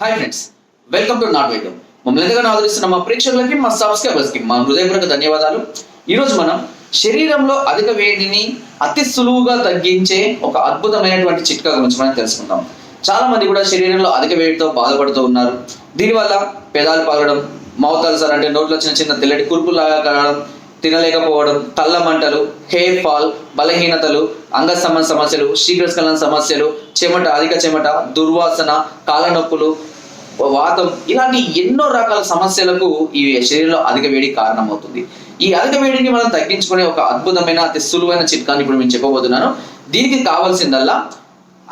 Hi friends welcome to నాట్ వైద్యం మమ్మల్ని ఎంతగానో ఆదరిస్తున్న మా ప్రేక్షకులకి మా సబ్స్క్రైబర్స్కి మా హృదయపూర్వక ధన్యవాదాలు. ఈరోజు మనం శరీరంలో అధిక వేడిని అతి సులువుగా తగ్గించే ఒక అద్భుతమైనటువంటి చిట్కా గురించి మనం తెలుసుకుందాం. చాలా మంది కూడా శరీరంలో అధిక వేడితో బాధపడుతూ ఉన్నారు. దీనివల్ల పెదాలు పగలడం మౌత్ అల్సర్ అంటే నోట్లో చిన్న చిన్న తెల్లటి కురుపులాగా కలగడం తినలేకపోవడం తల్ల మంటలు హెయిర్ ఫాల్ బలహీనతలు అంగ సంబంధ సమస్యలు శీఘ్రస్ఖలన సమస్యలు చెమట అధిక చెమట దుర్వాసన కాళ్ళ నొప్పులు వాతం ఇలాంటి ఎన్నో రకాల సమస్యలకు ఈ శరీరంలో అధిక వేడి కారణమవుతుంది. ఈ అధిక వేడిని మనం తగ్గించుకునే ఒక అద్భుతమైన అతి సులువైన చిట్కాని ఇప్పుడు నేను చెప్పబోతున్నాను. దీనికి కావాల్సిందల్లా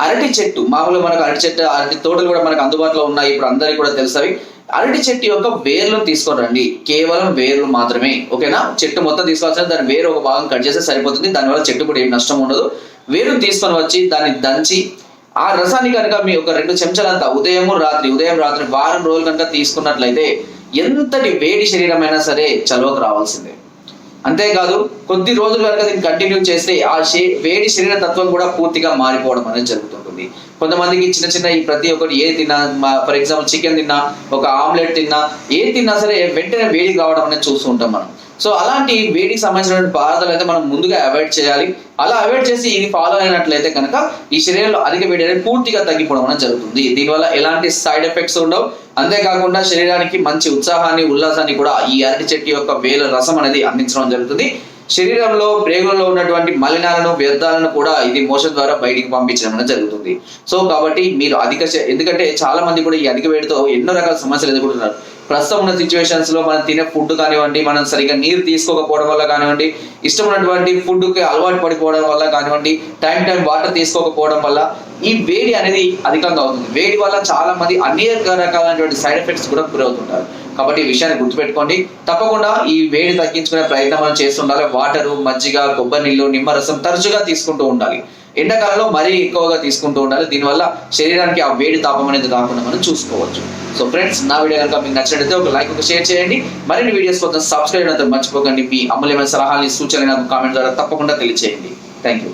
అరటి చెట్టు మామూలుగా మనకు అరటి చెట్టు అరటి తోటలు కూడా మనకు అందుబాటులో ఉన్నాయి. ఇప్పుడు అందరికీ కూడా తెలుసవి. అరటి చెట్టు యొక్క వేర్లను తీసుకొని రండి. కేవలం వేర్లు మాత్రమే. ఓకేనా? చెట్టు మొత్తం తీసుకోవాల్సిన దాని వేరు ఒక భాగం కట్ చేస్తే సరిపోతుంది. దానివల్ల చెట్టు కూడా ఏం నష్టం ఉండదు. వేరును తీసుకొని వచ్చి దాన్ని దంచి ఆ రసాన్ని కనుక మీ ఒక రెండు చెంచాలంతా ఉదయం రాత్రి ఉదయం రాత్రి వారం రోజులు కనుక తీసుకున్నట్లయితే ఎంతటి వేడి శరీరమైనా సరే చలవకు రావాల్సిందే. అంతేకాదు కొద్ది రోజులు కనుక దీన్ని కంటిన్యూ చేస్తే ఆ వేడి శరీర తత్వం కూడా పూర్తిగా మారిపోవడం అనేది జరుగుతుంటుంది. కొంతమందికి చిన్న చిన్న ఈ ప్రతి ఒక్కటి ఏ తిన్నా ఫర్ ఎగ్జాంపుల్ చికెన్ తిన్నా ఒక ఆమ్లెట్ తిన్నా ఏ తిన్నా సరే వెంటనే వేడి కావడం అనేది చూస్తూ ఉంటాం మనం. సో అలాంటి వేడికి సంబంధించిన పదార్థాలు అయితే మనం ముందుగా అవాయిడ్ చేయాలి. అలా అవాయిడ్ చేసి ఇది ఫాలో అయినట్లయితే కనుక ఈ శరీరంలో అధిక వేడి అనేది పూర్తిగా తగ్గిపోవడం అనేది జరుగుతుంది. దీనివల్ల ఎలాంటి సైడ్ ఎఫెక్ట్స్ ఉండవు. అంతేకాకుండా శరీరానికి మంచి ఉత్సాహాన్ని ఉల్లాసాన్ని కూడా ఈ అరటి చెట్టు యొక్క వేల రసం అనేది అందించడం జరుగుతుంది. శరీరంలో ప్రేగులలో ఉన్నటువంటి మలినాలను వ్యర్థాలను కూడా ఇది మోషన్ ద్వారా బయటికి పంపించడం అనేది జరుగుతుంది. సో కాబట్టి మీరు అధిక ఎందుకంటే చాలా మంది కూడా ఈ అధిక వేడితో ఎన్నో రకాల సమస్యలు ఎదుర్కొంటున్నారు. ప్రస్తుతం ఉన్న సిచ్యువేషన్స్లో మనం తినే ఫుడ్ కానివ్వండి మనం సరిగ్గా నీరు తీసుకోకపోవడం వల్ల కానివ్వండి ఇష్టం ఉన్నటువంటి ఫుడ్కి అలవాటు పడిపోవడం వల్ల కానివ్వండి టైం టైం వాటర్ తీసుకోకపోవడం వల్ల ఈ వేడి అనేది అధికంగా అవుతుంది. వేడి వల్ల చాలా మంది అనేక రకాలైనటువంటి సైడ్ ఎఫెక్ట్స్ కూడా గురవుతుంటారు. కాబట్టి ఈ విషయాన్ని గుర్తుపెట్టుకోండి. తప్పకుండా ఈ వేడి తగ్గించుకునే ప్రయత్నం మనం చేస్తుండాలి. వాటర్ మజ్జిగ కొబ్బరి నీళ్ళు నిమ్మరసం తరచుగా తీసుకుంటూ ఉండాలి. ఎండాకాలంలో మరీ ఎక్కువగా తీసుకుంటూ ఉండాలి. దీనివల్ల శరీరానికి ఆ వేడి తాపం అనేది రాకుండా మనం చూసుకోవచ్చు. సో ఫ్రెండ్స్ నా వీడియో కనుక మీకు నచ్చినట్లయితే ఒక లైక్ ఒక షేర్ చేయండి. మరిన్ని వీడియోస్ కోసం సబ్స్క్రైబ్ అయితే మర్చిపోకండి. మీ అమూల్యమైన సలహాలు సూచనలు నాకు కామెంట్ ద్వారా తప్పకుండా తెలియచేయండి. Thank you